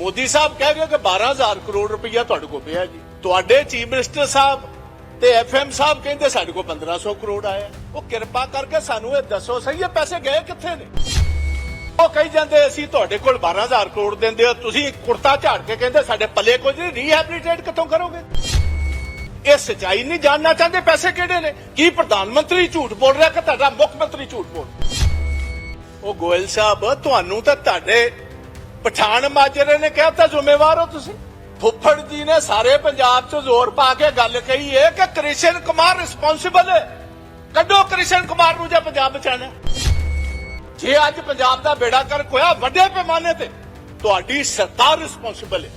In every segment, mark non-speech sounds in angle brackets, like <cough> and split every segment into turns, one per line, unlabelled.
ਮੋਦੀ ਸਾਹਿਬ ਕਹਿ ਰਹੇ ਕਿ 12000 ਕਰੋੜ ਰੁਪਈਆ ਤੁਹਾਡੇ ਕੋਲ ਪਿਆ ਜੀ। ਤੁਹਾਡੇ ਚੀਫ ਮਿਨਿਸਟਰ ਸਾਹਿਬ ਤੇ ਐਫਐਮ ਸਾਹਿਬ ਕਹਿੰਦੇ ਸਾਡੇ ਕੋਲ 1500 ਕਰੋੜ ਆਇਆ। ਉਹ ਕਿਰਪਾ ਕਰਕੇ ਸਾਨੂੰ ਇਹ ਦੱਸੋ, ਸਹੀ ਇਹ ਪੈਸੇ ਗਏ ਕਿੱਥੇ ਨੇ? ਉਹ ਕਹੀ ਜਾਂਦੇ, ਅਸੀਂ ਤੁਹਾਡੇ ਕੋਲ 12000 ਕਰੋੜ ਦਿੰਦੇ ਹੋ, ਤੁਸੀਂ ਕੁਰਤਾ ਝਾੜ ਕੇ ਕਹਿੰਦੇ ਸਾਡੇ ਪੱਲੇ ਕੁਝ ਨਹੀਂ, ਰੀਹੈਬਿਲਿਟੇਟ ਕਿੱਥੋਂ ਕਰੋਗੇ? ਇਹ ਸਚਾਈ ਨਹੀਂ ਜਾਣਨਾ ਚਾਹੁੰਦੇ, ਪੈਸੇ ਕਿਹੜੇ ਨੇ? ਕੀ ਪ੍ਰਧਾਨ ਮੰਤਰੀ ਝੂਠ ਬੋਲ ਰਿਹਾ ਕਿ ਤੁਹਾਡਾ ਮੁੱਖ ਮੰਤਰੀ ਝੂਠ ਬੋਲ ਰਿਹਾ? ਉਹ ਗੋਇਲ ਸਾਹਿਬ, ਤੁਹਾਨੂੰ ਤਾਂ ਤੁਹਾਡੇ ਪਠਾਨ ਮਾਜਰੇ ਨੇ ਕਹਿਤਾ ਜ਼ਿੰਮੇਵਾਰ ਹੋ ਤੁਸੀਂ। ਫੁੱਫੜ ਜੀ ਨੇ ਸਾਰੇ ਪੰਜਾਬ 'ਚ ਜ਼ੋਰ ਪਾ ਕੇ ਗੱਲ ਕਹੀ ਹੈ ਕਿ ਕ੍ਰਿਸ਼ਨ ਕੁਮਾਰ ਰਿਸਪੌਂਸਿਬਲ ਹੈ ਕੱਢੋ ਕ੍ਰਿਸ਼ਨ ਕੁਮਾਰ ਨੂੰ ਜੇ ਪੰਜਾਬ ਬਚਾਣਾ ਜੇ ਅੱਜ ਪੰਜਾਬ ਦਾ ਬੇੜਾ ਕਰ ਹੋਇਆ ਵੱਡੇ ਪੈਮਾਨੇ ਤੇ, ਤੁਹਾਡੀ ਸਰਕਾਰ ਰਿਸਪੌਂਸਿਬਲ ਹੈ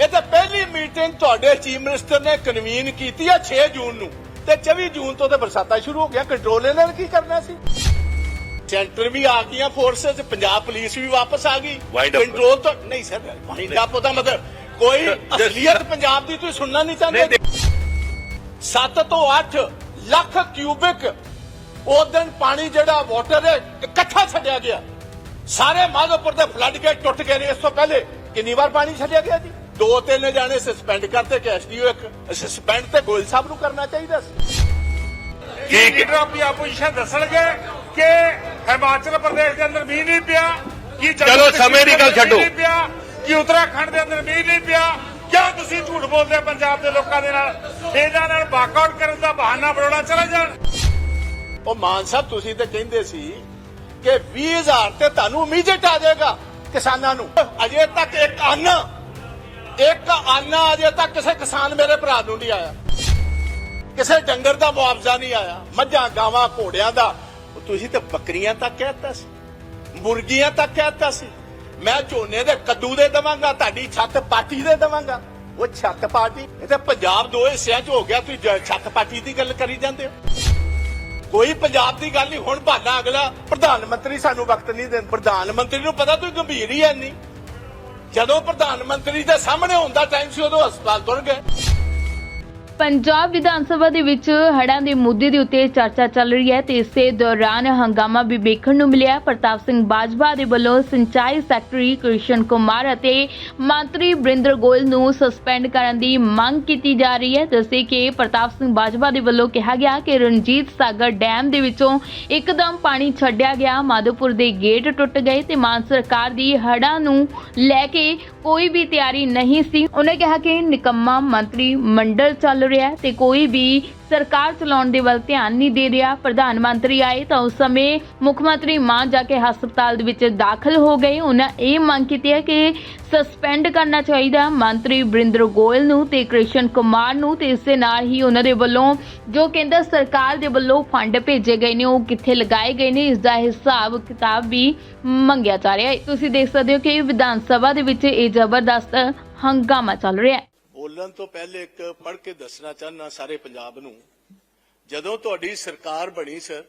ਇਹ ਤਾਂ ਪਹਿਲੀ ਮੀਟਿੰਗ ਤੁਹਾਡੇ ਚੀਫ ਮਿਨਿਸਟਰ ਨੇ ਕਨਵੀਨ ਕੀਤੀ ਹੈ 6 ਜੂਨ ਨੂੰ। ਤੇ 24 ਜੂਨ ਤੋਂ ਤੇ ਬਰਸਾਤਾਂ ਸ਼ੁਰੂ ਹੋ ਗਿਆ ਕੰਟਰੋਲ ਇਹਨਾਂ ਨੇ ਕੀ ਕਰਨਾ ਸੀ? ਸੈਂਟਰ ਵੀ ਆ ਗਈਆਂ ਫੋਰਸਸ ਪੰਜਾਬ ਪੁਲਿਸ ਵੀ ਵਾਪਸ ਆ ਗਈ।
Wind up.
ਕੰਟਰੋਲ ਤਾਂ ਨਹੀਂ ਸਰ ਵਾਈਂਡ ਅਪ ਉਹਦਾ ਮਤਲਬ ਕੋਈ <laughs> ਅਸਲੀਅਤ ਪੰਜਾਬ ਦੀ ਤੁਸੀਂ ਸੁਣਨਾ ਨਹੀਂ ਚਾਹੁੰਦੇ। 7 ਤੋਂ 8 ਲੱਖ ਕਿਊਬਿਕ ਉਹ ਦਿਨ ਪਾਣੀ ਜਿਹੜਾ ਵਾਟਰ ਹੈ ਇਕੱਠਾ ਛੱਡਿਆ ਗਿਆ। ਸਾਰੇ ਮਾਧੋਪੁਰ ਦੇ ਫਲੱਡ ਗੇਟ ਟੁੱਟ ਗਏ ਨੇ ਇਸ ਤੋਂ ਪਹਿਲੇ ਕਿੰਨੀ ਵਾਰ ਪਾਣੀ ਛੱਡਿਆ ਗਿਆ ਜੀ? ਦੋ ਤਿੰਨ ਜਾਣੇ ਸਸਪੈਂਡ ਕਰਤੇ ਕਿ ਐਸਡੀਓ ਇੱਕ। ਸਸਪੈਂਡ ਤੇ ਗੋਇਲ ਸਾਹਿਬ ਨੂੰ ਕਰਨਾ ਚਾਹੀਦਾ ਸੀ।
ਕੀ
ਲੀਡਰ ਆਪਣੀ ਆਪੋਜੀਸ਼ਨ ਦੱਸਣਗੇ? ਕਿ ਹਿਮਾਚਲ ਪ੍ਰਦੇਸ਼ ਦੇ ਅੰਦਰ ਮੀਂਹ ਨਹੀਂ ਪਿਆ ਕਿ
ਚਲੋ, ਸਮੇਂ ਦੀ ਗੱਲ ਛੱਡੋ।
ਕਿ ਉੱਤਰਾਖੰਡ ਦੇ ਅੰਦਰ ਮੀਂਹ ਨਹੀਂ ਪਿਆ ਕਿਉਂ ਤੁਸੀਂ ਝੂਠ ਬੋਲਦੇ ਪੰਜਾਬ ਦੇ ਲੋਕਾਂ ਦੇ ਨਾਲ? ਇਹਨਾਂ ਨਾਲ ਵਾਕਆਊਟ ਕਰਨ ਦਾ ਬਹਾਨਾ ਬਣਾਉਣਾ ਚਲੇ ਜਾਣ।
ਉਹ ਮਾਨ ਸਾਹਿਬ ਤੁਸੀਂ ਤੇ ਕਹਿੰਦੇ ਸੀ ਕਿ 20000 ਤੇ ਤੁਹਾਨੂੰ ਇਮੀਡੀਏਟ ਆ ਜਾਏਗਾ ਕਿਸਾਨਾਂ ਨੂੰ। ਅਜੇ ਤੱਕ ਇੱਕ ਅੰਨ ਇੱਕ ਅੰਨ ਅਜੇ ਤੱਕ ਕਿਸੇ ਕਿਸਾਨ ਮੇਰੇ ਭਰਾ ਨੂੰ ਨਹੀਂ ਆਇਆ। ਕਿਸੇ ਡੰਗਰ ਦਾ ਮੁਆਵਜ਼ਾ ਨਹੀਂ ਆਇਆ। ਮੱਝਾਂ ਗਾਵਾਂ ਘੋੜਿਆਂ ਦਾ ਤੁਸੀਂ ਤੇ ਬੱਕਰੀਆਂ ਤੱਕ ਕਹਿਤਾ ਸੀ, ਮੁਰਗੀਆਂ ਤੱਕ ਕਹਿਤਾ ਸੀ। ਮੈਂ ਝੋਨੇ ਦੇ ਕੱਦੂ ਦੇ ਦਵਾਂਗਾ, ਤੁਹਾਡੀ ਛੱਤ ਪਾਟੀ ਦੇ ਦਵਾਂਗਾ। ਉਹ ਛੱਤ ਪਾਟੀ, ਇਹ ਤਾਂ ਪੰਜਾਬ ਦੋ ਹਿੱਸਿਆਂ 'ਚ ਹੋ ਗਿਆ, ਤੁਸੀਂ ਛੱਤ ਪਾਰਟੀ ਦੀ ਗੱਲ ਕਰੀ ਜਾਂਦੇ ਹੋ। ਕੋਈ ਪੰਜਾਬ ਦੀ ਗੱਲ ਨਹੀਂ, ਹੁਣ ਬਹਾਨਾ ਅਗਲਾ, ਪ੍ਰਧਾਨ ਮੰਤਰੀ ਸਾਨੂੰ ਵਕਤ ਨਹੀਂ ਦਿੰਦੇ। ਪ੍ਰਧਾਨ ਮੰਤਰੀ ਨੂੰ ਪਤਾ ਤੂੰ ਗੰਭੀਰ ਹੀ ਹੈ ਨਹੀਂ ਜਦੋਂ ਪ੍ਰਧਾਨ ਮੰਤਰੀ ਦੇ ਸਾਹਮਣੇ ਹੁੰਦਾ ਟਾਈਮ ਸੀ ਉਦੋਂ ਹਸਪਤਾਲ ਤੁਰ ਗਏ।
ਪੰਜਾਬ ਵਿਧਾਨ ਸਭਾ ਦੇ ਵਿੱਚ ਹੜ੍ਹਾਂ ਦੇ ਮੁੱਦੇ ਦੇ ਉੱਤੇ ਚਰਚਾ ਚੱਲ ਰਹੀ ਹੈ ਤੇ ਇਸੇ ਦੌਰਾਨ ਹੰਗਾਮਾ ਵੀ ਵੇਖਣ ਨੂੰ ਮਿਲਿਆ। ਪ੍ਰਤਾਪ ਸਿੰਘ ਬਾਜਵਾ ਦੇ ਵੱਲੋਂ ਸਿੰਚਾਈ ਸੈਕਟਰੀ ਕ੍ਰਿਸ਼ਨ ਕੁਮਾਰ ਅਤੇ ਮੰਤਰੀ ਬ੍ਰਿੰਦਰ ਗੋਇਲ ਨੂੰ ਸਸਪੈਂਡ ਕਰਨ ਦੀ ਮੰਗ ਕੀਤੀ ਜਾ ਰਹੀ ਹੈ। ਦੱਸੇ ਕਿ ਪ੍ਰਤਾਪ ਸਿੰਘ ਬਾਜਵਾ ਦੇ ਵੱਲੋਂ ਕਿਹਾ ਗਿਆ ਕਿ ਰਣਜੀਤ ਸਾਗਰ ਡੈਮ ਦੇ ਵਿੱਚੋਂ ਇੱਕਦਮ ਪਾਣੀ ਛੱਡਿਆ ਗਿਆ। ਮਾਧੋਪੁਰ ਦੇ ਗੇਟ ਟੁੱਟ ਗਏ ਤੇ ਮਾਨ ਸਰਕਾਰ ਦੀ ਹੜ੍ਹਾਂ ਨੂੰ ਲੈ ਕੇ ਕੋਈ ਵੀ ਤਿਆਰੀ ਨਹੀਂ ਸੀ। ਉਹਨੇ ਕਿਹਾ ਕਿ ਨਿਕੰਮਾ ਮੰਤਰੀ ਮੰਡਲ ਚੱਲ ਰਿਹਾ ਤੇ ਕੋਈ ਵੀ ਸਰਕਾਰ ਚਲਾਉਣ ਦੇ ਵੱਲ ਧਿਆਨ ਨਹੀਂ ਦੇ ਰਿਹਾ। ਪ੍ਰਧਾਨ ਮੰਤਰੀ ਆਏ ਤਾਂ ਉਸ ਸਮੇਂ ਮੁੱਖ ਮੰਤਰੀ ਮਾਂ ਜਾ ਕੇ ਹਸਪਤਾਲ ਦੇ ਵਿੱਚ ਦਾਖਲ ਹੋ ਗਏ। ਉਹਨਾਂ ਇਹ ਮੰਗ ਕੀਤੀ ਹੈ ਕਿ ਸਸਪੈਂਡ ਕਰਨਾ ਚਾਹੀਦਾ। ਮੰਤਰੀ ਬ੍ਰਿੰਦਰ ਗੋਇਲ ਨੂੰ ਤੇ ਕ੍ਰਿਸ਼ਨ ਕੁਮਾਰ ਨੂੰ ਤੇ ਇਸ ਦੇ ਨਾਲ ਹੀ ਉਹਨਾਂ ਦੇ ਵੱਲੋਂ ਜੋ ਕੇਂਦਰ ਸਰਕਾਰ ਦੇ ਵੱਲੋਂ ਫੰਡ ਭੇਜੇ ਗਏ ਨੇ, ਉਹ ਕਿੱਥੇ ਲਗਾਏ ਗਏ ਨੇ ਇਸ ਦਾ ਹਿਸਾਬ ਕਿਤਾਬ ਵੀ ਮੰਗਿਆ ਜਾ ਰਿਹਾ ਹੈ। ਤੁਸੀਂ ਦੇਖ ਸਕਦੇ ਹੋ ਕਿ ਵਿਧਾਨ ਸਭਾ ਦੇ ਵਿੱਚ ਇਹ ਜ਼ਬਰਦਸਤ ਹੰਗਾਮਾ ਚੱਲ ਰਿਹਾ ਹੈ।
ਬੋਲਣ ਤੋਂ ਪਹਿਲੇ ਇੱਕ ਪੜ੍ਹ ਕੇ ਦੱਸਣਾ ਚਾਹਨਾ ਸਾਰੇ ਪੰਜਾਬ ਨੂੰ ਜਦੋਂ ਤੁਹਾਡੀ ਸਰਕਾਰ ਬਣੀ ਸਰ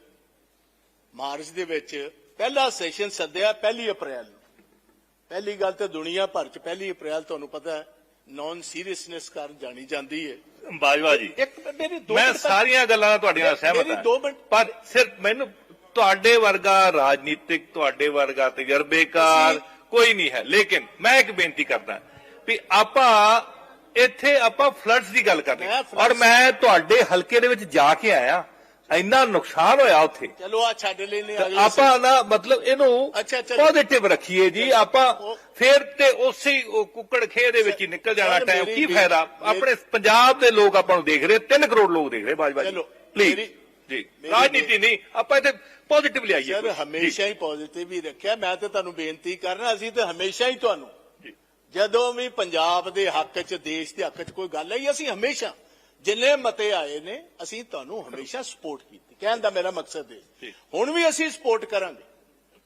ਮਾਰਚ ਦੇ ਵਿੱਚ ਪਹਿਲਾ ਸੈਸ਼ਨ ਸੱਦਿਆ ਪਹਿਲੀ ਅਪ੍ਰੈਲ ਨੂੰ। ਪਹਿਲੀ ਗੱਲ ਤਾਂ ਦੁਨੀਆ ਭਰ ਚ ਪਹਿਲੀ ਅਪ੍ਰੈਲ ਤੁਹਾਨੂੰ ਪਤਾ ਹੈ ਨੌਨ ਸੀਰੀਅਸਨੈਸ ਕਾਰਨ ਜਾਣੀ ਜਾਂਦੀ ਹੈ
ਬਾਜਵਾ ਜੀ
ਇੱਕ ਮੇਰੀ ਦੋ
ਮੈਂ ਸਾਰੀਆਂ ਗੱਲਾਂ ਤੁਹਾਡੀਆਂ ਨਾਲ ਸਹਿਮਤ
ਮੇਰੀ
ਹਾਂ
ਮਿੰਟ
ਪਰ ਸਿਰਫ ਮੈਨੂੰ ਤੁਹਾਡੇ ਵਰਗਾ ਰਾਜਨੀਤਿਕ ਤੁਹਾਡੇ ਵਰਗਾ ਤਜਰਬੇਕਾਰ ਕੋਈ ਨਹੀਂ ਹੈ। ਲੇਕਿਨ ਮੈਂ ਇੱਕ ਬੇਨਤੀ ਕਰਦਾ ਵੀ ਆਪਾਂ ਇੱਥੇ ਆਪਾਂ ਫਲੱਡਸ ਦੀ ਗੱਲ ਕਰਦੇ ਔਰ ਮੈਂ ਤੁਹਾਡੇ ਹਲਕੇ ਦੇ ਵਿੱਚ ਜਾ ਕੇ ਆਇਆ। ਇੰਨਾ ਨੁਕਸਾਨ ਹੋਇਆ ਉੱਥੇ।
ਚਲੋ ਆ ਛੱਡ ਲੈਨੇ
ਤਾਂ ਆਪਾਂ ਨਾ ਮਤਲਬ ਇਹਨੂੰ। ਪੋਜ਼ਿਟਿਵ ਰੱਖੀਏ ਜੀ। ਆਪਾਂ ਫੇਰ ਤੇ ਉਸੇ ਕੁੱਕੜ ਖੇਹ ਦੇ ਵਿੱਚ ਹੀ ਨਿਕਲ ਜਾਣਾ ਟਾਈਮ ਕੀ ਫਾਇਦਾ? ਆਪਣੇ ਪੰਜਾਬ ਦੇ ਲੋਕ ਆਪਾਂ ਨੂੰ ਦੇਖ ਰਹੇ 3 ਕਰੋੜ ਲੋਕ ਦੇਖ ਰਹੇ ਬਾਜਵਾ ਜੀ।
ਚਲੋ,
ਪਲੀਜ਼ ਜੀ। ਰਾਜਨੀਤੀ ਨਹੀਂ ਆਪਾਂ ਇੱਥੇ ਪੋਜ਼ਿਟਿਵ ਲਿਆਈਏ
ਸਰ ਹਮੇਸ਼ਾ ਹੀ ਪੋਜ਼ਿਟਿਵ ਹੀ ਰੱਖਿਆ। ਮੈਂ ਤੇ ਤੁਹਾਨੂੰ ਬੇਨਤੀ ਕਰਨਾ ਅਸੀਂ ਤੇ ਹਮੇਸ਼ਾ ਹੀ ਤੁਹਾਨੂੰ। ਜਦੋਂ ਵੀ ਪੰਜਾਬ ਦੇ ਹੱਕ 'ਚ ਦੇਸ਼ ਦੇ ਹੱਕ 'ਚ ਕੋਈ ਗੱਲ ਆਈ ਅਸੀਂ ਹਮੇਸ਼ਾ ਜਿੰਨੇ ਮਤੇ ਆਏ ਨੇ ਅਸੀਂ ਤੁਹਾਨੂੰ ਹਮੇਸ਼ਾ ਸਪੋਰਟ ਕੀਤੀ। ਕਹਿਣ ਦਾ ਮੇਰਾ ਮਕਸਦ ਹੈ
ਜੀ।
ਹੁਣ ਵੀ ਅਸੀਂ ਸਪੋਰਟ ਕਰਾਂਗੇ।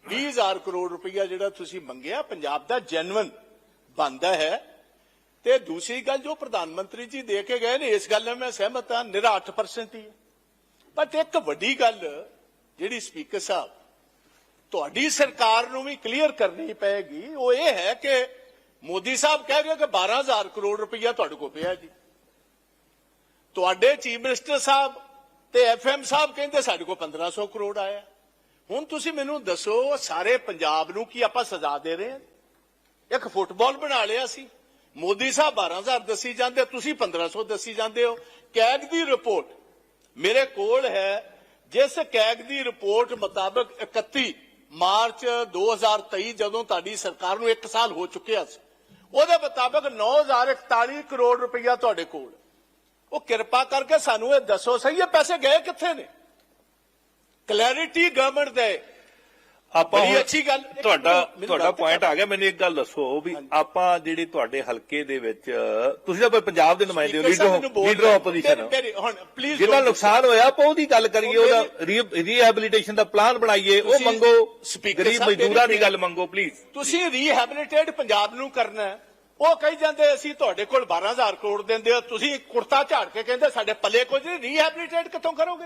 20000 ਕਰੋੜ ਰੁਪਈਆ ਜਿਹੜਾ ਤੁਸੀਂ ਮੰਗਿਆ ਪੰਜਾਬ ਦਾ ਜੈਨੂਇਨ ਬੰਦਾ ਹੈ। ਤੇ ਦੂਸਰੀ ਗੱਲ ਜੋ ਪ੍ਰਧਾਨ ਮੰਤਰੀ ਜੀ ਦੇ ਕੇ ਗਏ ਨੇ ਇਸ ਗੱਲ ਨਾਲ ਮੈਂ ਸਹਿਮਤ ਹਾਂ ਨਿਰਾ 8% ਹੀ ਹੈ। ਬਟ ਇੱਕ ਵੱਡੀ ਗੱਲ ਜਿਹੜੀ ਸਪੀਕਰ ਸਾਹਿਬ ਤੁਹਾਡੀ ਸਰਕਾਰ ਨੂੰ ਵੀ ਕਲੀਅਰ ਕਰਨੀ ਪਏਗੀ ਉਹ ਇਹ ਹੈ ਕਿ ਮੋਦੀ ਸਾਹਿਬ ਕਹਿ ਰਹੇ ਕਿ 12000 ਕਰੋੜ ਰੁਪਈਆ ਤੁਹਾਡੇ ਕੋਲ ਪਿਆ ਜੀ। ਤੁਹਾਡੇ ਚੀਫ ਮਿਨਿਸਟਰ ਸਾਹਿਬ ਤੇ ਐਫਐਮ ਸਾਹਿਬ ਕਹਿੰਦੇ ਸਾਡੇ ਕੋਲ 1500 ਕਰੋੜ ਆਇਆ। ਹੁਣ ਤੁਸੀਂ ਮੈਨੂੰ ਦੱਸੋ, ਸਾਰੇ ਪੰਜਾਬ ਨੂੰ ਕੀ ਆਪਾਂ ਸਜ਼ਾ ਦੇ ਰਹੇ ਹਾਂ? ਇੱਕ ਫੁੱਟਬਾਲ ਬਣਾ ਲਿਆ ਸੀ। ਮੋਦੀ ਸਾਹਿਬ 12000 ਦੱਸੀ ਜਾਂਦੇ, ਤੁਸੀਂ 1500 ਦੱਸੀ ਜਾਂਦੇ ਹੋ। ਕੈਗ ਦੀ ਰਿਪੋਰਟ ਮੇਰੇ ਕੋਲ ਹੈ। ਜਿਸ ਕੈਗ ਦੀ ਰਿਪੋਰਟ ਮੁਤਾਬਕ 31 ਮਾਰਚ 2023 ਜਦੋਂ ਤੁਹਾਡੀ ਸਰਕਾਰ ਨੂੰ 1 ਸਾਲ ਹੋ ਚੁੱਕਿਆ ਸੀ ਉਹਦੇ ਮੁਤਾਬਕ 9041 ਕਰੋੜ ਰੁਪਈਆ ਤੁਹਾਡੇ ਕੋਲ। ਉਹ ਕਿਰਪਾ ਕਰਕੇ ਸਾਨੂੰ ਇਹ ਦੱਸੋ, ਸਹੀ ਇਹ ਪੈਸੇ ਗਏ ਕਿੱਥੇ ਨੇ? ਕਲੈਰਿਟੀ ਗਵਰਨਮੈਂਟ ਦੇ
ਆਪਾਂ
ਬੜੀ ਅੱਛੀ ਗੱਲ-
ਤੁਹਾਡਾ ਤੁਹਾਡਾ ਪੁਆਇੰਟ ਆ ਗਿਆ ਮੈਨੂੰ ਇੱਕ ਗੱਲ ਦੱਸੋ ਵੀ ਆਪਾਂ ਜਿਹੜੀ ਤੁਹਾਡੇ ਹਲਕੇ ਦੇ ਵਿੱਚ ਤੁਸੀਂ ਤਾਂ ਪੰਜਾਬ ਦੇ ਨੁਮਾਇੰਦੇ ਹੋ ਲੀਡਰ ਲੀਡਰ ਆਪੋਜੀਸ਼ਨ ਜਿਹਦਾ ਨੁਕਸਾਨ ਹੋਇਆ ਆਪਾਂ ਉਹਦੀ ਗੱਲ ਕਰੀਏ ਉਹਦਾ ਰੀਹੈਬਿਲਿਟੇਸ਼ਨ ਦਾ ਪਲਾਨ ਬਣਾਈਏ ਉਹ ਮੰਗੋ। ਗਰੀਬ ਮਜ਼ਦੂਰਾਂ ਦੀ ਗੱਲ ਮੰਗੋ ਪਲੀਜ਼
ਤੁਸੀਂ ਰੀਹੈਬਿਲਿਟੇਟ ਪੰਜਾਬ ਨੂੰ ਕਰਨਾ। ਉਹ ਕਹੀ ਜਾਂਦੇ ਅਸੀਂ ਤੁਹਾਡੇ ਕੋਲ 12000 ਕਰੋੜ ਦਿੰਦੇ ਹੋ ਤੁਸੀਂ ਕੁਰਤਾ ਝਾੜ ਕੇ ਕਹਿੰਦੇ ਸਾਡੇ ਪੱਲੇ ਕੁਝ ਨਹੀਂ ਰੀਹੈਬਿਲਿਟੇਟ ਕਿੱਥੋਂ ਕਰੋਗੇ?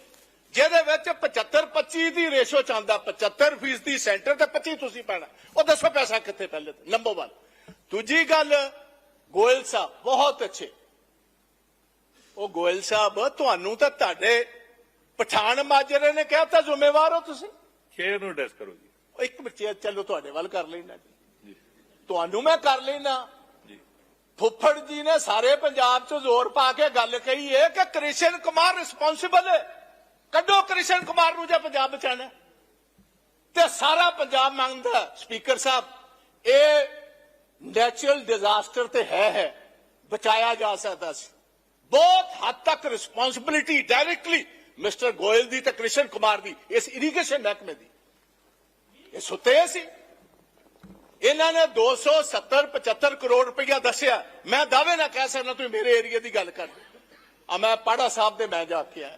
ਜਿਹਦੇ ਵਿੱਚ 75 25 ਦੀ ਰੇਸ਼ੋ ਚਾਹੁੰਦਾ 75 ਫੀਸਦੀ ਸੈਂਟਰ ਤੇ 25 ਤੁਸੀਂ ਪੈਣਾ। ਉਹ ਦੱਸੋ ਪੈਸਾ ਕਿੱਥੇ ਪਹਿਲੇ ਨੰਬਰ 1 ਦੂਜੀ ਗੱਲ ਗੋਇਲ ਸਾਹਿਬ ਬਹੁਤ ਅੱਛੇ। ਉਹ ਗੋਇਲ ਸਾਹਿਬ ਤੁਹਾਨੂੰ ਤਾਂ ਤੁਹਾਡੇ ਪਠਾਨ ਮਾਜਰੇ ਨੇ ਕਿਹਾ ਤਾਂ ਜ਼ਿੰਮੇਵਾਰ ਹੋ ਤੁਸੀਂ।
ਸ਼ੇਅਰ ਨੂੰ ਐਡਰੈਸ ਕਰੋ ਜੀ।
ਇੱਕ ਬੱਚੇ ਚਲੋ ਤੁਹਾਡੇ ਵੱਲ ਕਰ ਲੈਣਾ ਜੀ। ਤੁਹਾਨੂੰ ਮੈਂ ਕਰ ਲੈਣਾ ਫੁੱਫੜ ਜੀ ਨੇ ਸਾਰੇ ਪੰਜਾਬ 'ਚ ਜ਼ੋਰ ਪਾ ਕੇ ਗੱਲ ਕਹੀ ਹੈ ਕਿ ਕ੍ਰਿਸ਼ਨ ਕੁਮਾਰ ਰਿਸਪੌਂਸਿਬਲ ਹੈ ਕੱਢੋ ਕ੍ਰਿਸ਼ਨ ਕੁਮਾਰ ਨੂੰ ਜੇ ਪੰਜਾਬ ਬਚਾਣਾ ਹੈ। ਤੇ ਸਾਰਾ ਪੰਜਾਬ ਮੰਗਦਾ ਸਪੀਕਰ ਸਾਹਿਬ, ਇਹ ਨੈਚੁਰਲ ਡਿਜ਼ਾਸਟਰ ਤੇ ਹੈ ਹੈ। ਬਚਾਇਆ ਜਾ ਸਕਦਾ ਸੀ। ਬਹੁਤ ਹੱਦ ਤੱਕ ਰਿਸਪੌਂਸਿਬਿਲਿਟੀ ਡਾਇਰੈਕਟਲੀ ਮਿਸਟਰ ਗੋਇਲ ਦੀ ਤੇ ਕ੍ਰਿਸ਼ਨ ਕੁਮਾਰ ਦੀ, ਇਸ ਇਰੀਗੇਸ਼ਨ ਮਹਿਕਮੇ ਦੀ। ਇਹ ਸੁੱਤੇ ਸੀ। ਇਹਨਾਂ ਨੇ 270 75 ਕਰੋੜ ਰੁਪਇਆ ਦੱਸਿਆ। ਮੈਂ ਦਾਅਵੇ ਨਾ ਕਹਿ ਸਕਦਾ ਤੁਸੀਂ ਮੇਰੇ ਏਰੀਆ ਦੀ ਗੱਲ ਕਰਦੇ। ਆ ਮੈਂ ਪਾੜਾ ਸਾਹਿਬ ਦੇ ਮੈਂ ਜਾ ਕੇ ਆਇਆ।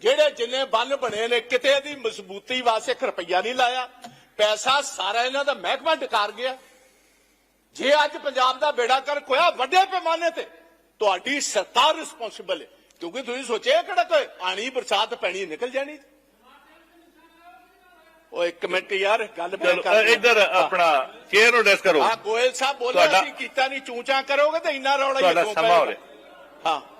ਜਿਹੜੇ ਜਿੰਨੇ ਬੰਨ ਬਣੇ ਨੇ ਕਿਤੇ ਦੀ ਮਜ਼ਬੂਤੀ ਵਾਸਤੇ ਇੱਕ ਰੁਪਈਆ ਨਹੀਂ ਲਾਇਆ। ਪੈਸਾ ਸਾਰਾ ਇਹਨਾਂ ਦਾ ਮਹਿਕਮਾ ਡਕਾਰ ਗਿਆ। ਜੇ ਅੱਜ ਪੰਜਾਬ ਦਾ ਬੇੜਾ ਕਰ ਕੋਇਆ ਵੱਡੇ ਪੈਮਾਨੇ ਤੇ ਤੁਹਾਡੀ ਸਰਕਾਰ ਰਿਸਪੌਂਸਿਬਲ ਹੈ। ਕਿਉਂਕਿ ਤੁਸੀਂ ਸੋਚਿਆ ਕਿਹੜਾ ਕੋਈ ਆਣੀ ਬਰਸਾਤ ਪੈਣੀ ਨਿਕਲ ਜਾਣੀ? ਉਹ ਇੱਕ ਮਿੰਟ ਯਾਰ ਗੱਲ
ਚਲੋ
ਕਰ
ਇੱਧਰ ਆਪਣਾ ਸ਼ੇਅਰ ਨੂੰ ਐਡਰੈਸ ਕਰੋ।
ਆ ਗੋਇਲ ਸਾਹਿਬ ਬੋਲਿਆ ਸੀ ਕੀਤਾ ਨਹੀਂ ਚੂਚਾ ਕਰੋਗੇ ਤੇ ਇੰਨਾ ਰੌਲਾ ਹੀ
ਹੋ? ਰਿਹਾ।
ਹਾਂ।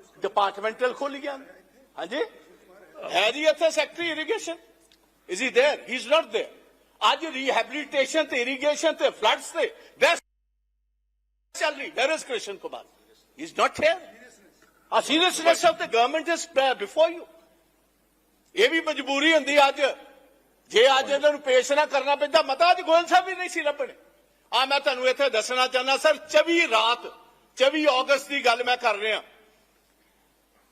ਡਿਪਾਰਟਮੈਂਟਲ ਖੁੱਲ ਗਿਆ ਹਾਂਜੀ ਹੈ ਜੀ ਇੱਥੇ secretary irrigation is he there he is not there ਅੱਜ ਰੀਹੈਬਿਲਿਟੇਸ਼ਨ ਤੇ ਇਰੀਗੇਸ਼ਨ ਤੇ ਫਲੱਡਸ ਤੇ ਬੈਸਟ ਚੱਲ ਰਹੀ where is Krishan Kumar he is not here ਆ seriousness of the government is before you ਇਹ ਵੀ ਮਜਬੂਰੀ ਹੁੰਦੀ ਅੱਜ ਜੇ ਅੱਜ ਇਹਨਾਂ ਨੂੰ ਪੇਸ਼ ਨਾ ਕਰਨਾ ਪੈਂਦਾ ਮਤਾ ਅੱਜ ਗੋਇਲ ਸਾਹਿਬ ਵੀ ਨਹੀਂ ਸੀ ਲੱਭਣੇ ਆ ਮੈਂ ਤੁਹਾਨੂੰ ਇੱਥੇ ਦੱਸਣਾ ਚਾਹੁੰਦਾ ਸਰ 24 ਰਾਤ 24 ਅਗਸਤ ਦੀ ਗੱਲ ਮੈਂ ਕਰ ਰਿਹਾ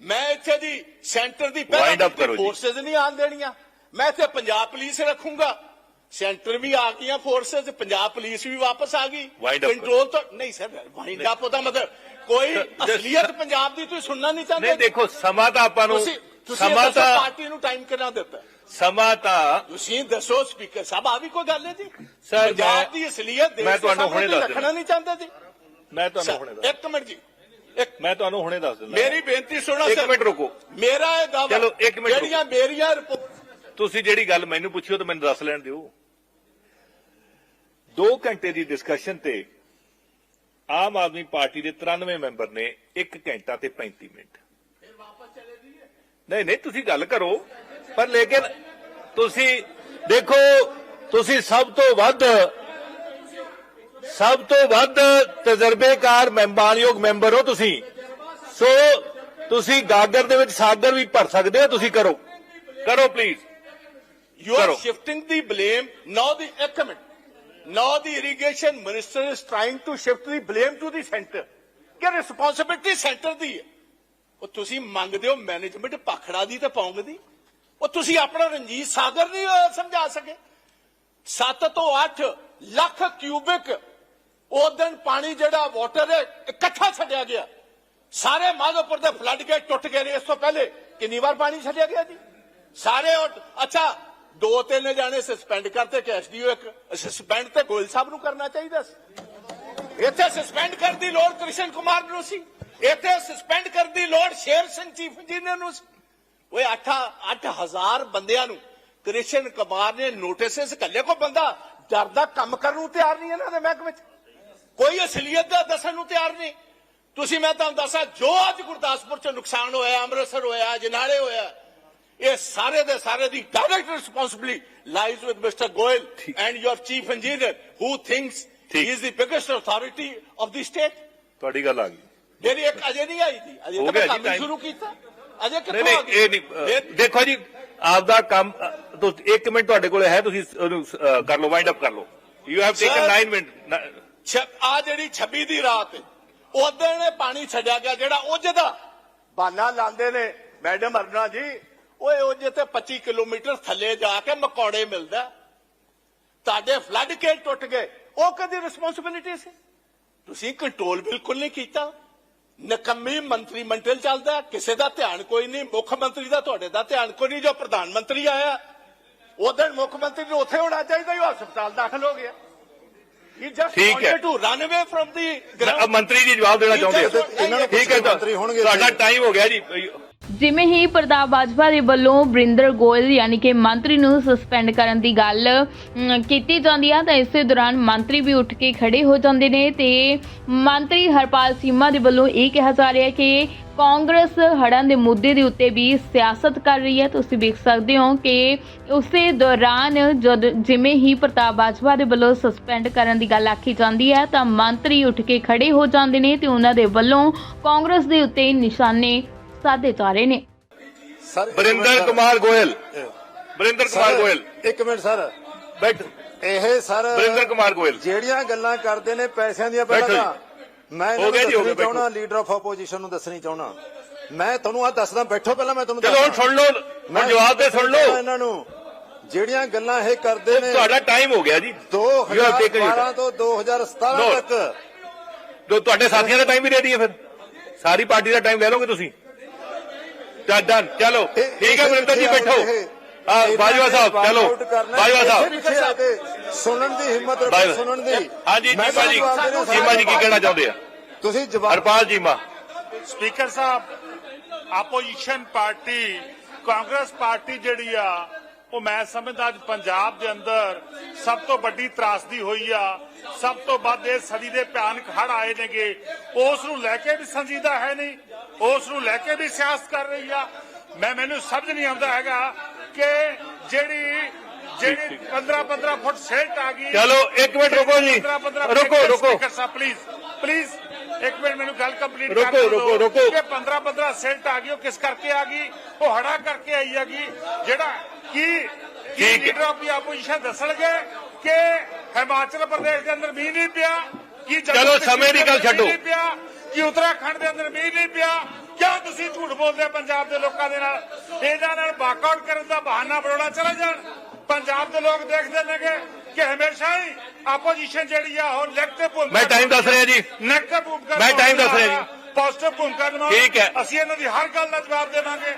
ਮੈਂ ਇੱਥੇ ਦੀ ਸੈਂਟਰ ਦੀ
ਜੀ।
ਫੋਰਸਸ ਨਹੀਂ ਆਣ ਦੇਣੀਆਂ। ਮੈਂ ਇੱਥੇ ਪੰਜਾਬ ਪੁਲਿਸ ਰੱਖੂੰਗਾ। ਸੈਂਟਰ ਵੀ ਆ ਗਈਆਂ ਫੋਰਸਸ ਪੰਜਾਬ ਪੁਲਿਸ ਵੀ ਵਾਪਸ ਆ ਗਈ। ਕੰਟਰੋਲ ਤਾਂ ਨਹੀਂ ਸਰ ਵਾਈਂਡ ਅਪ ਉਹਦਾ ਮਤਲਬ ਕੋਈ ਅਸਲੀਅਤ ਪੰਜਾਬ ਦੀ ਤੁਸੀਂ ਸੁਣਨਾ ਨਹੀਂ ਚਾਹੁੰਦੇ
ਨਹੀਂ ਦੇਖੋ ਸਮਾਂ ਤਾਂ ਆਪਾਂ ਨੂੰ ਸਮਾਂ ਤਾਂ
ਪਾਰਟੀ ਨੂੰ ਟਾਈਮ ਕਿੰਨਾ ਦਿੱਤਾ।
ਸਮਾਂ ਤਾਂ
ਤੁਸੀਂ ਦੱਸੋ ਸਪੀਕਰ ਸਾਹਿਬ ਆ ਵੀ ਕੋਈ ਗੱਲ ਹੈ ਜੀ?
ਸਰ,
ਪੰਜਾਬ ਦੀ ਅਸਲੀਅਤ ਦੇਸ਼
ਮੈਂ
ਦੇ
ਤੁਹਾਨੂੰ ਹੁਣੇ ਦੱਸ
ਰੱਖਣਾ
ਦਿੰਦਾ।
ਨਹੀਂ ਚਾਹੁੰਦੇ ਜੀ?
ਮੈਂ ਤੁਹਾਨੂੰ ਹੁਣੇ ਦੱਸ
ਇੱਕ ਮਿੰਟ ਜੀ।
ਮੈਂ ਤੁਹਾਨੂੰ ਹੁਣੇ ਦੱਸ ਦਿੰਦਾ।
ਮੇਰੀ ਬੇਨਤੀ ਸੁਣੋ
ਇੱਕ ਮਿੰਟ ਰੁਕੋ।
ਮੇਰਾ ਇਹ ਦਾਅਵਾ
ਚਲੋ, ਇੱਕ ਮਿੰਟ
ਜਿਹੜੀਆਂ ਮੇਰੀਆਂ ਰਿਪੋਰਟ
ਤੁਸੀਂ ਜਿਹੜੀ ਗੱਲ ਮੈਨੂੰ ਪੁੱਛੀ ਉਹ ਤਾਂ ਮੈਨੂੰ ਦੱਸ ਲੈਣ ਦਿਓ। 2 ਘੰਟੇ ਦੀ ਡਿਸਕਸ਼ਨ ਤੇ ਆਮ ਆਦਮੀ ਪਾਰਟੀ ਦੇ 93 ਮੈਂਬਰ ਨੇ 1 ਘੰਟਾ ਤੇ 35 ਮਿੰਟ। ਨਹੀਂ ਨਹੀਂ ਤੁਸੀਂ ਗੱਲ ਕਰੋ। ਪਰ ਲੇਕਿਨ ਤੁਸੀਂ ਦੇਖੋ ਤੁਸੀਂ ਸਭ ਤੋਂ ਵੱਧ ਸਭ ਤੋਂ ਵੱਧ ਤਜਰਬੇਕਾਰ ਮੈਂਬਾਨਯੋਗ ਮੈਂਬਰ ਹੋ ਤੁਸੀਂ ਸੋ ਤੁਸੀਂ ਗਾਗਰ ਦੇ ਵਿੱਚ ਸਾਗਰ ਵੀ ਭਰ ਸਕਦੇ ਹੋ ਤੁਸੀਂ ਕਰੋ ਕਰੋ please
You are shifting the blame. Now the minute. Now the irrigation minister is trying to shift the blame to the center. ਕਿ responsibility center ਦੀ ਹੈ. ਉਹ ਤੁਸੀਂ ਮੰਗਦੇ ਹੋ ਮੈਨੇਜਮੈਂਟ ਪਖੜਾ ਦੀ ਤੇ ਪੌਂਗ ਦੀ। ਉਹ ਤੁਸੀਂ ਆਪਣਾ ਰਣਜੀਤ ਸਾਗਰ ਨਹੀਂ ਸਮਝਾ ਸਕੇ। 7 ਤੋਂ 8 ਲੱਖ ਕਿਊਬਿਕ ਉਸ ਦਿਨ ਪਾਣੀ ਜਿਹੜਾ ਵਾਟਰ ਹੈ, ਇਕੱਠਾ ਛੱਡਿਆ ਗਿਆ। ਸਾਰੇ ਮਾਧੋਪੁਰ ਦੇ ਫਲੱਡ ਗੇਟ ਟੁੱਟ ਗਏ ਨੇ। ਇਸ ਤੋਂ ਪਹਿਲੇ ਕਿੰਨੀ ਵਾਰ ਪਾਣੀ ਛੱਡਿਆ ਗਿਆ ਜੀ? ਸਾਰੇ ਅੱਛਾ, ਦੋ ਤਿੰਨ ਜਾਣੇ ਸਸਪੈਂਡ ਕਰਤੇ ਕਿ ਐਸਡੀਓ ਇੱਕ। ਸਸਪੈਂਡ ਤੇ ਗੋਇਲ ਸਾਹਿਬ ਨੂੰ ਕਰਨਾ ਚਾਹੀਦਾ ਸੀ। ਇੱਥੇ ਸਸਪੈਂਡ ਕਰਨ ਦੀ ਲੋੜ ਕ੍ਰਿਸ਼ਨ ਕੁਮਾਰ ਨੂੰ ਸੀ। ਇੱਥੇ ਸਸਪੈਂਡ ਕਰਨ ਦੀ ਲੋੜ ਸ਼ੇਰ ਸਿੰਘ ਚੀਫ ਇੰਜੀਨੀਅਰ ਨੂੰ ਸੀ। ਓਏ 8 8000 ਬੰਦਿਆਂ ਨੂੰ ਕ੍ਰਿਸ਼ਨ ਕੁਮਾਰ ਨੇ ਨੋਟਿਸਸ ਕੱਲੇ ਕੋ ਬੰਦਾ ਡਰਦਾ ਕੰਮ ਕਰਨ ਨੂੰ ਤਿਆਰ ਨਹੀਂ ਇਹਨਾਂ ਦੇ ਮਹਿਕਮੇ ਵਿੱਚ ਕੋਈ ਅਸਲੀਅਤ ਦਾ ਦੱਸਣ ਨੂੰ ਤਿਆਰ ਨਹੀਂ। ਤੁਸੀਂ ਮੈਂ ਤੁਹਾਨੂੰ ਦੱਸਾਂ ਜੋ ਅੱਜ ਗੁਰਦਾਸਪੁਰ ਚ ਨੁਕਸਾਨ ਹੋਇਆ ਅੰਮ੍ਰਿਤਸਰ ਹੋਇਆ ਜਨਾਲੇ ਹੋਇਆ ਇਹ ਸਾਰੇ ਦੇ ਸਾਰੇ ਦੀ direct responsibility lies with mister Goyal and your chief engineer who thinks
he.
Is the biggest authority of the state
ਤੁਹਾਡੀ ਗੱਲ ਆ ਗਈ।
ਮੇਰੀ ਇੱਕ ਅਜੇ ਨਹੀਂ ਆਈ ਸੀ ਅਜੇ ਤਾਂ ਕੰਮ। ਸ਼ੁਰੂ ਕੀਤਾ। ਅਜੇ ਕਿੱਥੋਂ ਆ
ਨਹੀਂ ਇਹ ਨਹੀਂ ਅਹ, ਦੇਖੋ ਜੀ ਆਪਦਾ ਕੰਮ ਤੁਸੀਂ 1 ਮਿੰਟ ਤੁਹਾਡੇ ਕੋਲ ਹੈ ਤੁਸੀਂ ਉਹਨੂੰ ਕਰ ਲਓ ਵਾਈਂਡ ਅਪ ਕਰ ਲਓ। You have taken
Sir,
9 minute
ਆ ਜਿਹੜੀ 26 ਦੀ ਰਾਤ ਉਦੋਂ ਨੇ ਪਾਣੀ ਛੱਡਿਆ ਗਿਆ ਜਿਹੜਾ ਉਹਦਾ ਬਾਨਾ ਲਾਉਂਦੇ ਨੇ ਮੈਡਮ ਅਰਨਾ ਜੀ ਓਏ ਉਹ ਤੇ 25 ਕਿਲੋਮੀਟਰ ਥੱਲੇ ਜਾ ਕੇ ਮਕੌੜੇ ਮਿਲਦਾ। ਤੁਹਾਡੇ ਫਲੱਡ ਕੇ ਟੁੱਟ ਗਏ ਉਹ ਕਦੀ ਰਿਸਪੌਂਸਿਬਿਲਿਟੀ ਸੀ? ਤੁਸੀਂ ਕੰਟਰੋਲ ਬਿਲਕੁਲ ਨਹੀਂ ਕੀਤਾ। ਨਕੰਮੀ ਮੰਤਰੀ ਮੰਡਲ ਚੱਲਦਾ ਕਿਸੇ ਦਾ ਧਿਆਨ ਕੋਈ ਨਹੀਂ ਮੁੱਖ ਮੰਤਰੀ ਦਾ ਤੁਹਾਡੇ ਦਾ ਧਿਆਨ ਕੋਈ ਨਹੀਂ ਜੋ ਪ੍ਰਧਾਨ ਮੰਤਰੀ ਆਇਆ ਉਦੋਂ ਮੁੱਖ ਮੰਤਰੀ ਨੂੰ ਉੱਥੇ ਹੋਣਾ ਚਾਹੀਦਾ ਹੀ ਹਸਪਤਾਲ ਦਾਖਲ ਹੋ ਗਿਆ
ਠੀਕ ਹੈ।
away from the
uh,
ground.
ਮੰਤਰੀ ਜੀ ਜਵਾਬ ਦੇਣਾ ਚਾਹੁੰਦੇ ਠੀਕ ਹੈ ਤੁਹਾਡਾ ਟਾਈਮ ਹੋ ਗਿਆ ਜੀ
ਜਿਵੇਂ ਹੀ ਪ੍ਰਤਾਪ ਬਾਜਵਾ ਦੇ ਵੱਲੋਂ ਬਰਿੰਦਰ ਗੋਇਲ, ਯਾਨੀ ਕਿ ਮੰਤਰੀ ਨੂੰ ਸਸਪੈਂਡ ਕਰਨ ਦੀ ਗੱਲ ਕੀਤੀ ਜਾਂਦੀ ਆ, ਤਾਂ ਇਸੇ ਦੌਰਾਨ ਮੰਤਰੀ ਵੀ ਉੱਠ ਕੇ ਖੜੇ ਹੋ ਜਾਂਦੇ ਨੇ ਤੇ ਮੰਤਰੀ ਹਰਪਾਲ ਸੀਮਾ ਦੇ ਵੱਲੋਂ ਇਹ ਕਿਹਾ ਜਾ ਰਿਹਾ ਕਿ ਕਾਂਗਰਸ ਹੜ੍ਹਾਂ ਦੇ ਮੁੱਦੇ ਦੇ ਉੱਤੇ ਵੀ ਸਿਆਸਤ ਕਰ ਰਹੀ ਹੈ। ਤੁਸੀਂ ਵੇਖ ਸਕਦੇ ਹੋ ਕਿ ਉਸੇ ਦੌਰਾਨ ਜਦ ਜਿਵੇਂ ਹੀ ਪ੍ਰਤਾਪ ਬਾਜਵਾ ਦੇ ਵੱਲੋਂ ਸਸਪੈਂਡ ਕਰਨ ਦੀ ਗੱਲ ਆਖੀ ਜਾਂਦੀ ਹੈ, ਤਾਂ ਮੰਤਰੀ ਉੱਠ ਕੇ ਖੜੇ ਹੋ ਜਾਂਦੇ ਨੇ ਤੇ ਉਹਨਾਂ ਦੇ ਵੱਲੋਂ ਕਾਂਗਰਸ ਦੇ ਉੱਤੇ ਨਿਸ਼ਾਨੇ ਜਾ ਰਹੇ ਨੇ।
ਸਰ
ਬਰਿੰਦਰ ਕੁਮਾਰ ਗੋਇਲ। ਬਰਿੰਦਰ ਕੁਮਾਰ ਗੋਇਲ।
ਇੱਕ ਮਿੰਟ ਸਰ।
ਬੈਠ।
ਇਹ ਸਰ
ਬਰਿੰਦਰ ਕੁਮਾਰ ਗੋਇਲ।
ਜਿਹੜੀਆਂ ਗੱਲਾਂ ਕਰਦੇ ਨੇ ਪੈਸਿਆਂ ਦੀਆਂ
ਬੈਠੋ
ਪਹਿਲਾਂ ਮੈਂ
ਹੋ
ਇਹਨਾਂ
ਗਿਆ
ਨੂੰ
ਜੀ, ਹੋ
ਦੱਸਣੀ
ਗਿਆ,
ਚਾਹਣਾ ਲੀਡਰ ਆਫ ਆਪੋਜੀਸ਼ਨ ਨੂੰ ਦੱਸਣੀ ਚਾਹਣਾ ਮੈਂ ਤੁਹਾਨੂੰ ਆ ਦੱਸਦਾ ਬੈਠੋ ਪਹਿਲਾਂ ਮੈਂ ਤੁਹਾਨੂੰ
ਚਲੋ ਹੁਣ। ਸੁਣ ਲਓ
ਮੈਂ
ਜਵਾਬ ਦੇ ਸੁਣ ਲਓ।
ਇਹਨਾਂ ਨੂੰ ਜਿਹੜੀਆਂ ਗੱਲਾਂ ਇਹ ਕਰਦੇ ਨੇ
ਤੁਹਾਡਾ ਟਾਈਮ ਹੋ ਗਿਆ ਜੀ। You have taken your
2012 ਤੋਂ 2017
No.
ਤੱਕ।
ਜੋ ਤੁਹਾਡੇ ਸਾਥੀਆਂ ਦਾ ਟਾਈਮ ਵੀ ਰੈਡੀ ਹੈ ਫਿਰ। ਸਾਰੀ ਪਾਰਟੀ ਦਾ ਟਾਈਮ ਲੈ ਲਓਗੇ ਤੁਸੀਂ। ਤਾਂ ਡਨ ਚਲੋ। ਠੀਕ ਹੈ ਬਰਿੰਦਰ ਜੀ ਬੈਠੋ। ਆ ਬਾਜਵਾ ਸਾਹਿਬ ਚਲੋ। ਬਾਜਵਾ ਸਾਹਿਬ।
ਸੁਣਨ ਦੀ ਹਿੰਮਤ ਰੱਖੋ ਸੁਣਨ ਦੀ।
ਹਾਂਜੀ
ਮੈਂ
ਜੀਮਾ ਜੀ। ਜੀਮਾ ਜੀ ਕੀ ਕਹਿਣਾ ਚਾਹੁੰਦੇ ਆ?
ਤੁਸੀਂ ਜਵਾਬ
ਹਰਪਾਲ ਜੀਮਾ।
ਸਪੀਕਰ ਸਾਹਿਬ ਆਪੋਜੀਸ਼ਨ ਪਾਰਟੀ ਕਾਂਗਰਸ ਪਾਰਟੀ ਜਿਹੜੀ ਆ ਉਹ ਮੈਂ ਸਮਝਦਾ ਅੱਜ ਪੰਜਾਬ ਦੇ ਅੰਦਰ ਸਭ ਤੋਂ ਵੱਡੀ ਤਰਾਸਦੀ ਹੋਈ ਆ। ਸਭ ਤੋਂ ਵੱਧ ਇਹ ਸਦੀ ਦੇ ਭਿਆਨਕ ਹੜ ਆਏ ਨੇਗੇ। ਉਸ ਨੂੰ ਲੈ ਕੇ ਵੀ ਸੰਜੀਦਾ ਹੈ ਨਹੀਂ। ਉਸ ਨੂੰ ਲੈ ਕੇ ਵੀ ਸਿਆਸਤ ਕਰ ਰਹੀ ਆ ਮੈਂ ਮੈਨੂੰ ਸਮਝ ਨਹੀਂ ਆਉਂਦਾ ਹੈਗਾ ਕਿ ਜਿਹੜੀ ਜਿਹੜੀ 15 15 ਫੁੱਟ ਸੇਲਟ ਆ ਗਈ
ਚਲੋ, ਇੱਕ ਮਿੰਟ ਰੁਕੋ ਜੀ।
15 15
ਰੁਕੋ, ਰੁਕੋ।
ਪਲੀਜ਼ ਪਲੀਜ਼ ਇੱਕ ਮਿੰਟ ਮੈਨੂੰ ਗੱਲ ਕੰਪਲੀਟ
ਰੁਕੋ,
ਕਰ ਦਿਓ
ਰੁਕੋ, ਰੁਕੋ।
ਕਿ 15 15 ਸੈਂਟ ਆ ਗਈ ਉਹ ਕਿਸ ਕਰਕੇ ਆ ਗਈ ਉਹ ਹੜਾ ਕਰਕੇ ਆਈ ਹੈਗੀ ਜਿਹੜਾ ਕੀ ਕੀ। ਲੀਡਰ ਆਫ ਦੀ ਆਪੋਜੀਸ਼ਨ ਦੱਸਣਗੇ ਕਿ ਹਿਮਾਚਲ ਪ੍ਰਦੇਸ਼ ਦੇ ਅੰਦਰ ਮੀਂਹ ਨਹੀਂ ਪਿਆ ਕੀ
ਚਲੋ, ਸਮੇਂ ਦੀ ਗੱਲ ਛੱਡੋ।
ਕਿ ਉੱਤਰਾਖੰਡ ਦੇ ਅੰਦਰ ਮੀਂਹ ਨਹੀਂ ਪਿਆ ਕਿਉਂ ਤੁਸੀਂ ਝੂਠ ਬੋਲਦੇ ਪੰਜਾਬ ਦੇ ਲੋਕਾਂ ਦੇ ਨਾਲ ਇਹਨਾਂ ਨਾਲ ਵਾਕਆਊਟ ਕਰਨ ਦਾ ਬਹਾਨਾ ਬਣਾਉਣਾ ਚਲੇ ਜਾਣ ਪੰਜਾਬ ਦੇ ਲੋਕ ਦੇਖਦੇ ਨੇਗੇ ਕਿ ਹਮੇਸ਼ਾ ਹੀ ਆਪੋਜੀਸ਼ਨ ਜਿਹੜੀ ਆ ਉਹ ਨੈਗੇਟਿਵ ਭੂਮਿਕਾ
ਮੈਂ time ਦੱਸ ਰਿਹਾ ਜੀ।
ਨੈਗੇਟਿਵ ਭੂਮਿਕਾ
ਮੈਂ time ਦੱਸ ਰਿਹਾ ਜੀ।
ਪੋਜ਼ਿਟਿਵ ਭੂਮਿਕਾ ਨਿਭਾਓ
ਠੀਕ ਹੈ।
ਅਸੀਂ ਇਹਨਾਂ ਦੀ ਹਰ ਗੱਲ ਦਾ ਜਵਾਬ ਦੇਵਾਂਗੇ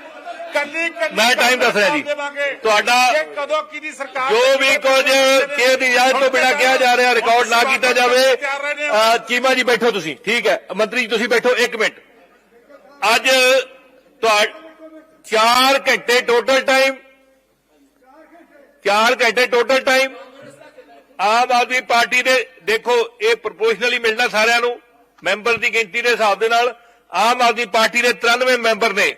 ਮੈਂ
ਦਾ
ਦੱਸ ਰਿਹਾ ਜੀ। ਤੁਹਾਡਾ
ਕਿ ਕਦੋਂ ਕਿਹਦੀ ਸਰਕਾਰ
ਜੋ ਵੀ ਕੁਝ ਕਿਸੇ ਦੀ ਇਜਾਜ਼ਤ ਤੋਂ ਬਿਨਾਂ ਕਿਹਾ ਜਾ ਰਿਹਾ ਰਿਕਾਰਡ ਨਾ ਕੀਤਾ ਜਾਵੇ। ਚੀਮਾ ਜੀ ਬੈਠੋ ਤੁਸੀਂ ਠੀਕ ਹੈ। ਮੰਤਰੀ ਜੀ ਤੁਸੀਂ ਬੈਠੋ 1 ਮਿੰਟ। ਅੱਜ ਤੁਹਾ 4 ਘੰਟੇ ਟੋਟਲ ਟਾਈਮ 4 ਘੰਟੇ total time Aam Aadmi party ਦੇ ਦੇਖੋ ਇਹ ਪ੍ਰੋਪੋਰਸ਼ਨਲੀ ਮਿਲਣਾ ਸਾਰਿਆਂ ਨੂੰ। ਮੈਂਬਰ ਦੀ ਗਿਣਤੀ ਦੇ ਹਿਸਾਬ ਦੇ ਨਾਲ ਆਮ ਆਦਮੀ ਪਾਰਟੀ ਦੇ 93 ਮੈਂਬਰ ਨੇ।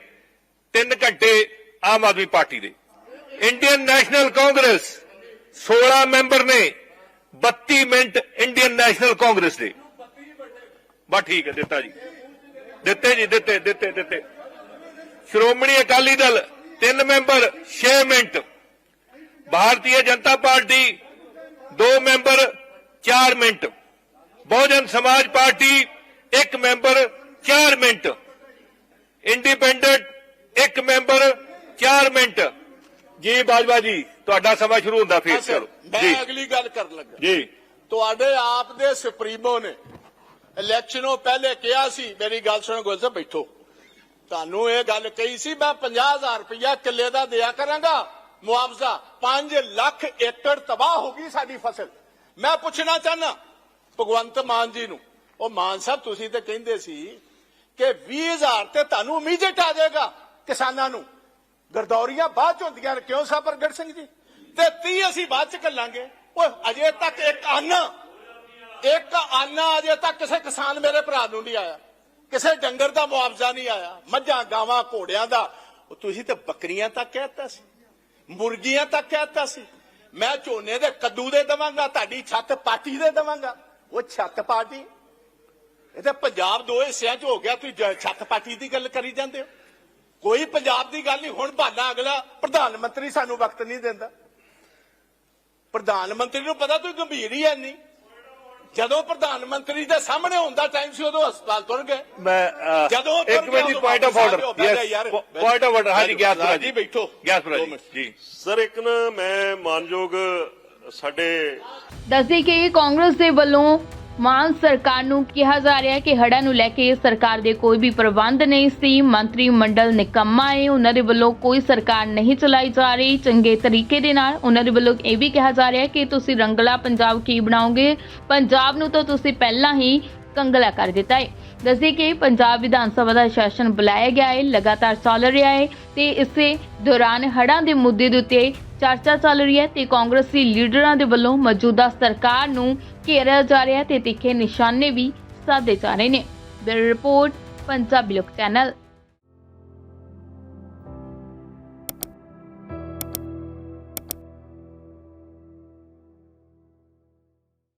3 ਘੰਟੇ ਆਮ ਆਦਮੀ ਪਾਰਟੀ ਦੇ। ਇੰਡੀਅਨ ਨੈਸ਼ਨਲ ਕਾਂਗਰਸ 16 ਮੈਂਬਰ ਨੇ 32 ਮਿੰਟ ਇੰਡੀਅਨ ਨੈਸ਼ਨਲ ਕਾਂਗਰਸ ਦੇ। ਬਸ ਠੀਕ ਹੈ, ਦਿੱਤਾ ਜੀ। ਦਿੱਤੇ ਜੀ, ਦਿੱਤੇ ਦਿੱਤੇ ਦਿੱਤੇ। Shiromani Akali Dal 3 member 6 minute. Bharatiya Janata party 2 member 4 minute. Bahujan Samaj party 1 member 4 minute. Independent 1 member 4 minute. ਜੀ ਬਾਜਵਾ ਜੀ ਤੁਹਾਡਾ ਸਮਾਂ ਸ਼ੁਰੂ ਹੁੰਦਾ ਫੇਰ ਚਲੋ।
ਮੈਂ ਅਗਲੀ ਗੱਲ ਕਰਨ ਲੱਗਾ।
ਜੀ।
ਤੁਹਾਡੇ ਆਪ ਦੇ ਸੁਪਰੀਮੋ ਨੇ ਇਲੈਕਸ਼ਨੋਂ ਪਹਿਲੇ ਕਿਹਾ ਸੀ ਮੇਰੀ ਗੱਲ ਸੁਣ ਗੋਲ ਸਾਹਿਬ ਬੈਠੋ। ਤੁਹਾਨੂੰ ਇਹ ਗੱਲ ਕਹੀ ਸੀ ਮੈਂ 50000 ਰੁਪਇਆ ਕਿੱਲੇ ਦਾ ਦਿਆ ਕਰਾਂਗਾ ਮੁਆਵਜ਼ਾ। 5 ਲੱਖ ਏਕੜ ਤਬਾਹ ਹੋ ਗਈ ਸਾਡੀ ਫਸਲ। ਮੈਂ ਪੁੱਛਣਾ ਚਾਹਨਾ ਭਗਵੰਤ ਮਾਨ ਜੀ ਨੂੰ ਉਹ ਮਾਨ ਸਾਹਿਬ ਤੁਸੀਂ ਤੇ ਕਹਿੰਦੇ ਸੀ ਕਿ 20000 ਤੇ ਤੁਹਾਨੂੰ ਇਮੀਡੀਏਟ ਆ ਜਾਏਗਾ। ਕਿਸਾਨਾਂ ਨੂੰ। ਗਰਦੌਰੀਆਂ ਬਾਅਦ ਚ ਹੁੰਦੀਆਂ ਨੇ। ਕਿਉਂ ਸਾਹਿਬ ਸਿੰਘ ਜੀ? ਤੇ 30 ਅਸੀਂ ਬਾਅਦ ਚ ਕੱਲਾਂਗੇ ਓਏ, ਅਜੇ ਤੱਕ ਇੱਕ ਆਨਾ ਇੱਕ ਆਨਾ ਅਜੇ ਤੱਕ ਕਿਸੇ ਕਿਸਾਨ ਮੇਰੇ ਭਰਾ ਨੂੰ ਨਹੀਂ ਆਇਆ। ਕਿਸੇ ਡੰਗਰ ਦਾ ਮੁਆਵਜ਼ਾ ਨਹੀਂ ਆਇਆ। ਮੱਝਾਂ, ਗਾਵਾਂ, ਘੋੜਿਆਂ ਦਾ। ਉਹ ਤੁਸੀਂ ਤੇ ਬੱਕਰੀਆਂ ਤੱਕ ਕਹਿਤਾ ਸੀ। ਮੁਰਗੀਆਂ ਤੱਕ ਕਹਿਤਾ ਸੀ। ਮੈਂ ਝੋਨੇ ਦੇ ਕੱਦੂ ਦੇ ਦਵਾਂਗਾ, ਤੁਹਾਡੀ ਛੱਤ ਪਾਟੀ ਦੇ ਦਵਾਂਗਾ। ਉਹ ਛੱਤ ਪਾਟੀ? ਇਹ ਤਾਂ ਪੰਜਾਬ ਦੋ ਹਿੱਸਿਆਂ 'ਚ ਹੋ ਗਿਆ। ਤੁਸੀਂ ਛੱਤ ਪਾਟੀ ਦੀ ਗੱਲ ਕਰੀ ਜਾਂਦੇ ਹੋ। ਕੋਈ ਪੰਜਾਬ ਦੀ ਗੱਲ ਨਹੀਂ ਹੁਣ ਬਹਾਨਾ ਅਗਲਾ ਪ੍ਰਧਾਨ ਮੰਤਰੀ ਸਾਨੂੰ ਵਕਤ ਨਹੀਂ ਦਿੰਦਾ। ਪ੍ਰਧਾਨ ਮੰਤਰੀ ਨੂੰ ਪਤਾ ਤੁਸੀਂ ਗੰਭੀਰ ਹੀ ਐ ਨਹੀਂ। ਜਦੋਂ ਪ੍ਰਧਾਨ ਮੰਤਰੀ ਦੇ ਸਾਹਮਣੇ ਹੁੰਦਾ ਟਾਈਮ ਸੀ ਉਦੋਂ ਹਸਪਤਾਲ ਤੁਰ ਗਏ।
ਮੈਂ
ਜਦੋਂ
ਇੱਕ ਮਿੰਟ ਪੁਆਇੰਟ ਆਫ ਆਰਡਰ
ਯਾਰ।
ਪੁਆਇੰਟ ਆਫ ਆਰਡਰ ਹਾਂਜੀ ਗਿਆਸਪੁਰਾ
ਜੀ। ਬੈਠੋ।
ਗਿਆਸਪੁਰਾ ਜੀ। ਜੀ।
ਸਰ ਇੱਕ ਨਾ ਮੈਂ ਮਾਨਯੋਗ ਸਾਡੇ
ਦੱਸਦੇ ਕਿ ਕਾਂਗਰਸ ਦੇ ਵੱਲੋਂ ਮਾਨ ਸਰਕਾਰ ਨੂੰ ਕਿਹਾ ਜਾ ਰਿਹਾ ਹੈ ਕਿ ਹੜ੍ਹਾਂ ਨੂੰ ਲੈ ਕੇ ਸਰਕਾਰ ਦੇ ਕੋਈ ਵੀ ਪ੍ਰਬੰਧ ਨਹੀਂ ਸੀ। ਮੰਤਰੀ ਮੰਡਲ ਨਿਕੰਮਾ ਹੈ ਉਹਨਾਂ ਦੇ ਵੱਲੋਂ ਕੋਈ ਸਰਕਾਰ ਨਹੀਂ ਚਲਾਈ ਜਾ ਰਹੀ। ਚੰਗੇ ਤਰੀਕੇ ਦੇ ਨਾਲ ਉਹਨਾਂ ਦੇ ਵੱਲੋਂ ਇਹ ਵੀ ਕਿਹਾ ਜਾ ਰਿਹਾ ਹੈ ਕਿ ਤੁਸੀਂ ਰੰਗਲਾ ਪੰਜਾਬ ਕੀ ਬਣਾਓਗੇ? ਪੰਜਾਬ ਨੂੰ ਤਾਂ ਤੁਸੀਂ ਪਹਿਲਾਂ ਹੀ ਕੰਗਲਾ ਕਰ ਦਿੱਤਾ ਹੈ। ਦੱਸਦੇ ਕਿ ਪੰਜਾਬ ਵਿਧਾਨ ਸਭਾ ਦਾ ਸੈਸ਼ਨ ਬੁਲਾਇਆ ਗਿਆ ਹੈ, ਲਗਾਤਾਰ ਚੱਲ ਰਿਹਾ ਹੈ ਤੇ ਇਸੇ ਦੌਰਾਨ ਹੜ੍ਹਾਂ ਦੇ ਮੁੱਦੇ ਦੇ ਉੱਤੇ ਚਰਚਾ ਚੱਲ ਰਹੀ ਹੈ ਤੇ ਕਾਂਗਰਸੀ ਲੀਡਰਾਂ ਦੇ ਵੱਲੋਂ ਮੌਜੂਦਾ ਸਰਕਾਰ ਨੂੰ ਘੇਰਿਆ ਜਾ ਰਿਹਾ ਹੈ ਤੇ ਤਿੱਖੇ ਨਿਸ਼ਾਨੇ ਵੀ ਸਾਧੇ ਜਾ ਰਹੇ ਨੇ। ਬਿਊਰੋ ਰਿਪੋਰਟ, ਪੰਜਾਬੀ ਲੋਕ ਚੈਨਲ।